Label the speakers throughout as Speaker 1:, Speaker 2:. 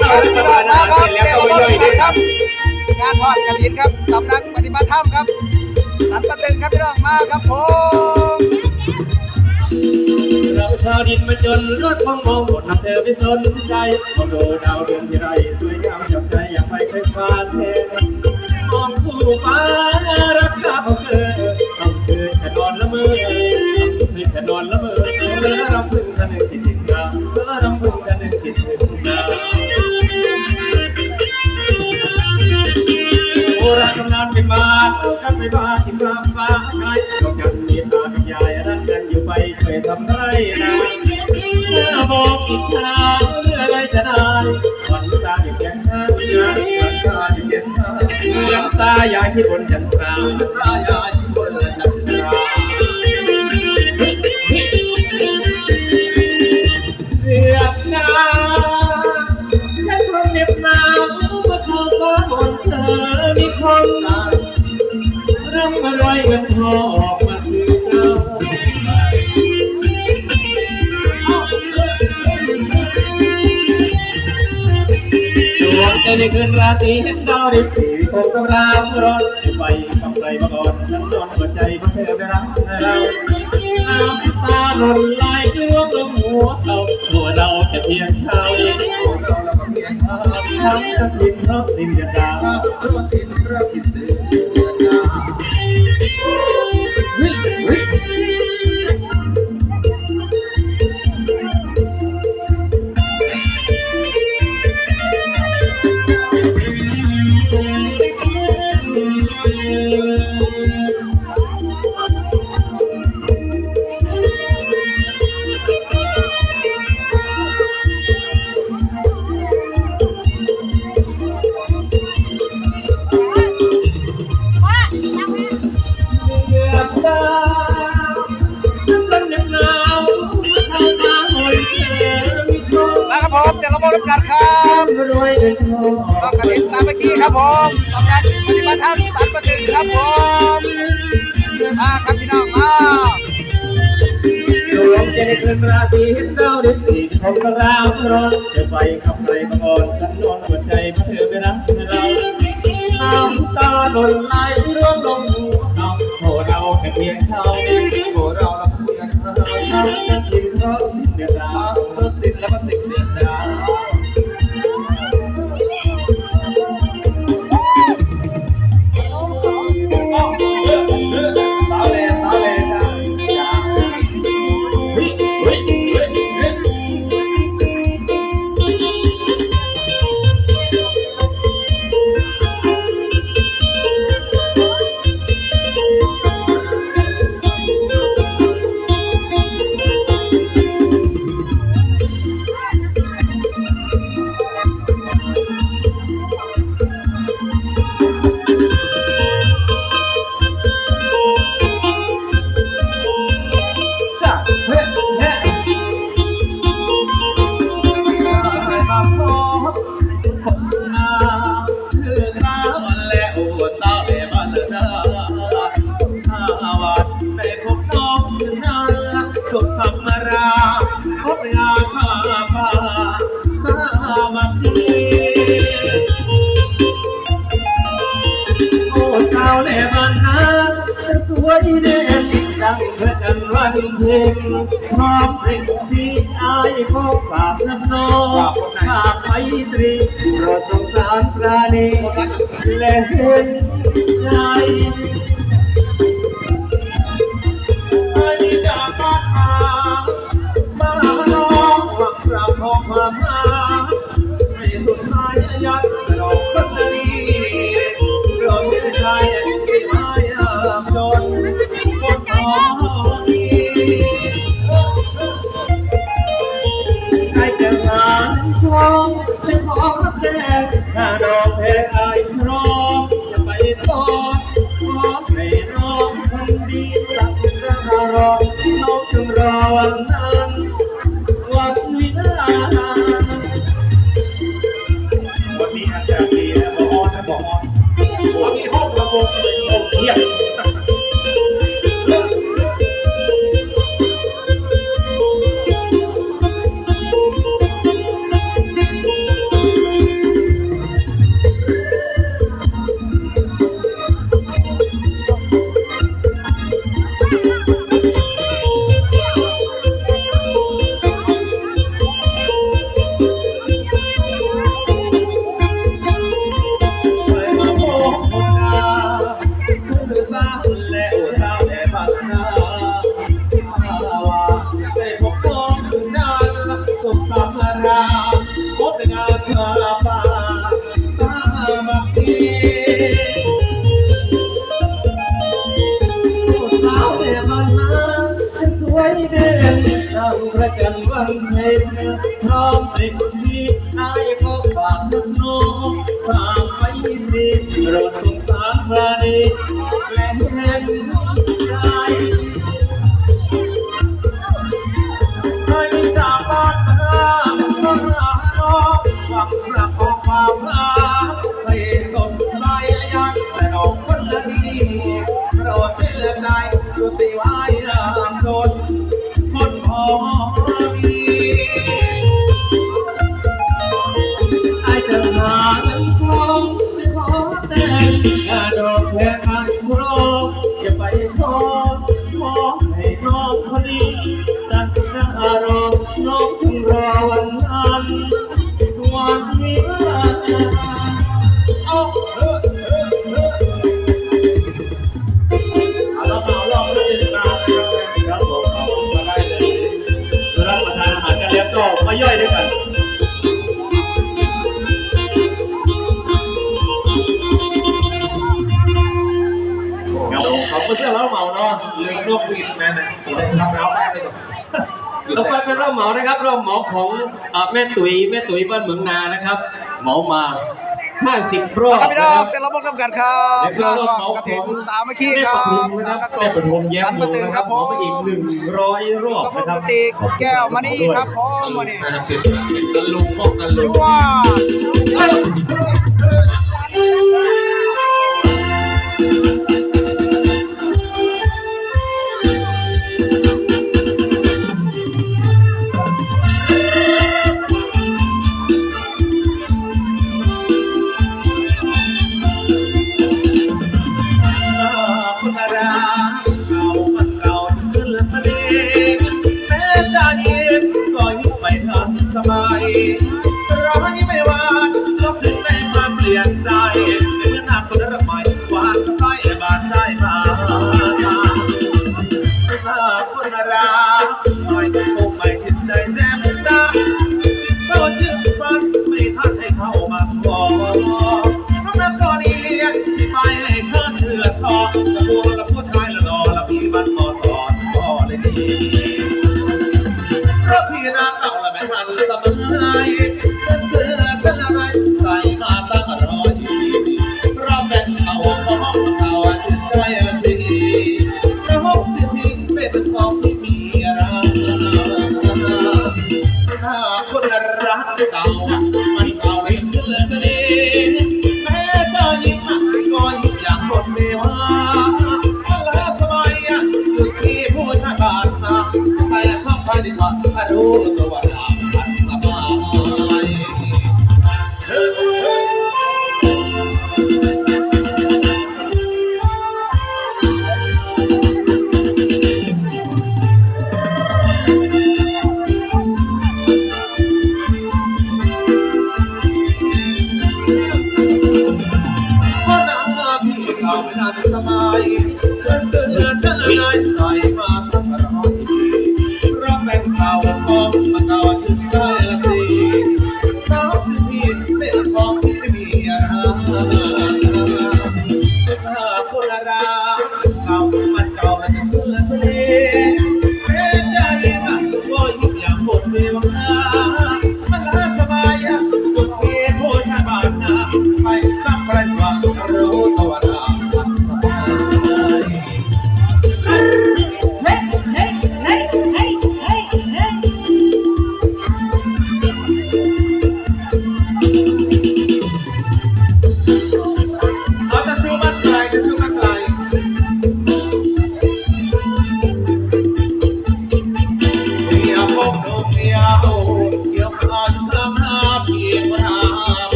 Speaker 1: รับประทานอาหาเสร็จแล้วก็ไปย่อยด้วย
Speaker 2: ครับ งานทอดกระถินครับสำนักปฏิบัติธรรมครับสันปะตึงครับพี่น้องมาครับผม
Speaker 1: เราชาวดินมาจนรถมองมองหมดนำเธอไปสนใจมองดูดาวเดือนที่ไรสวยงามจับใจอยากไปเคยฟ้าเทมองผู้ฟ้ารักข้าของเธอต้องเธอฉันนอนละเมอต้องเธอฉันนอนละเมอ ยทำไรนะเมื่อบอกอิจฉาเมื่อไรจะได้วันตาอยู่แก่นข้าวันตาอยู่แก่นข้าน้ำตาอย่าคิดบนฉันทราตายา ในคืนราตรีเห็นดาวริบสีคงกำรามร้อนไปกำไรมาก่อนฉันนอนหัวใจเพราะเธอไม่รักเราน้ำตาหล่นไหลร่วงลงหัวเราหัวเราแค่เพียงเช้าตัวเราเราก็เพียงเช้าทั้งจะชินเพราะสิ้นจะดาวเพราะสิ่งเพราะสิ่ง
Speaker 2: ก็กระถินสามัคคีครับผมสำนักปฏิบัติธรรมสันปะตึงครับผมมาครับพี่น้องมา
Speaker 1: ดวงใจในคืนราตรีเห็นดาวเด่นสีของกระราวร้อนจะไปกับใครมาก่อนฉันนอนหัวใจเพราะเธอไม่รักเราน้ำตาหล่นไหลร่วงลงหัวเราโหเราแค่เพียงเท่าโหเราเราเพียงเท่าทำจะชินเพราะสิ้นเดือนดาว งพระจันทร์วันเพ็ญพร้อมเพลงสีอายพบปากน้ำนองฝากไมตรีโปรดสงสารปราณีและเห็นใจอันนี้จากบ้ามาบ้านน้องหวังเราพองความหาให้สุดสายยัดดอกพัชรี ง ประจำวันให้เธอ
Speaker 3: พร้อมเป็นสีอายก็ฝากลูกน้องฝากไว้ดีโปรดสงสารพระดีแลงเห็นใจไม่จากบ้นเธต้องหาน้องหวังรักของความรักไม่สมใจยันแต่น้องคนละทีโปรดเป็นละใจดูตีไว้ Thank you. เราไปเป็นรอบหม
Speaker 1: อนะ
Speaker 3: ครับรอบหมาของอแม่ตุ๋ยแม่ตุ๋ยบ้านเมืองนานะครับหมามาห้าสิบ
Speaker 1: รอ
Speaker 3: บ
Speaker 1: นะครับ
Speaker 3: แต่เรา
Speaker 1: ต้
Speaker 3: องกำ
Speaker 1: การ
Speaker 3: ครับแล้วก็รอบ
Speaker 1: หมา
Speaker 2: ก
Speaker 3: ระถิ่นสามเมื่อกี้ครับแม่ปฐมนะครับแม่ป็นฐมแย้มสันะครับผมอีกหนึ่งร้อยรอบนะครัอบคุณกระ
Speaker 1: ติแก้วมานี่ครับผม
Speaker 3: วันนี้
Speaker 1: ตะลุงพวกตะลุง
Speaker 3: ว้า you.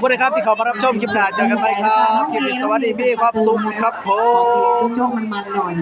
Speaker 3: คุ
Speaker 2: ณนะครับที่เขามารับชมคลิปหน้าเจอกันไปครับคลิปนี้สวัสดีพี่ความสุขครับผม
Speaker 3: ช่วงมันมันหน่อย